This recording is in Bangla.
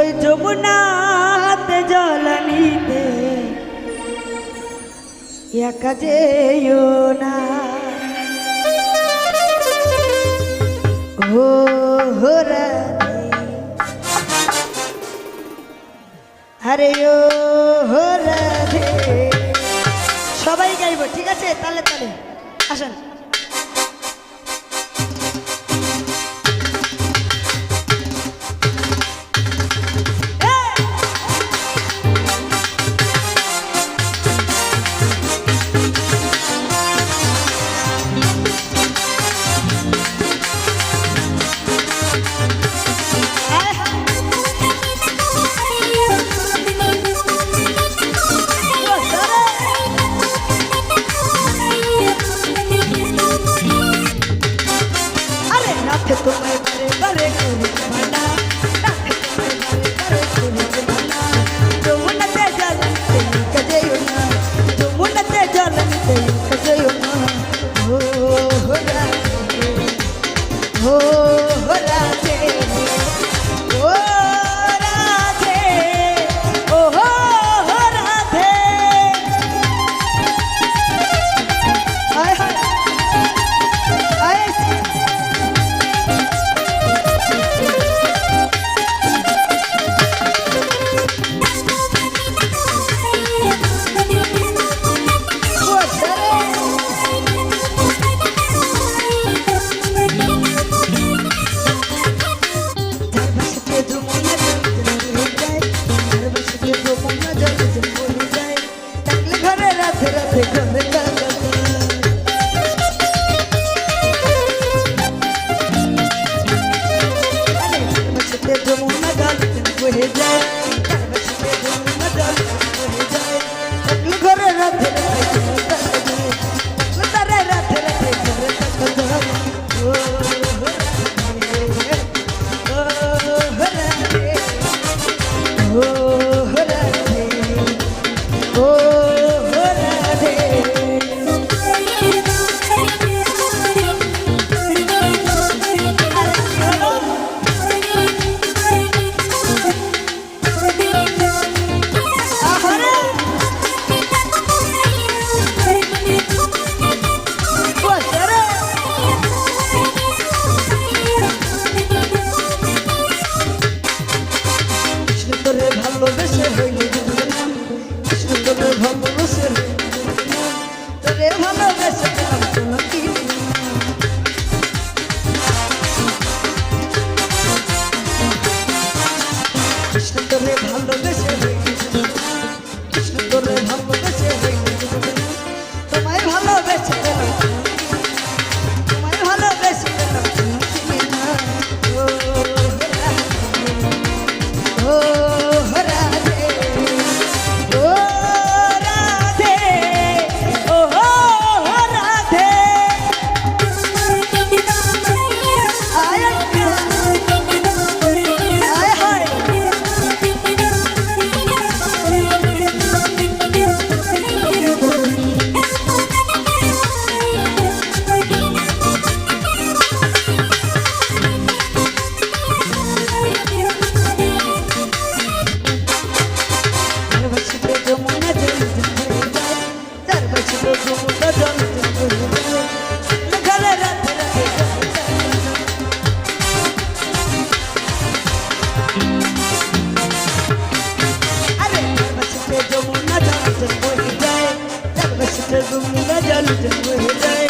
ওই যমুনাতে জল নিতে একা যেও না। ও হোরা আরে ও হোরা সবাই গাইব, ঠিক আছে? তাহলে তাহলে আসেন। তোমায় বারে বারে I'm gonna go you the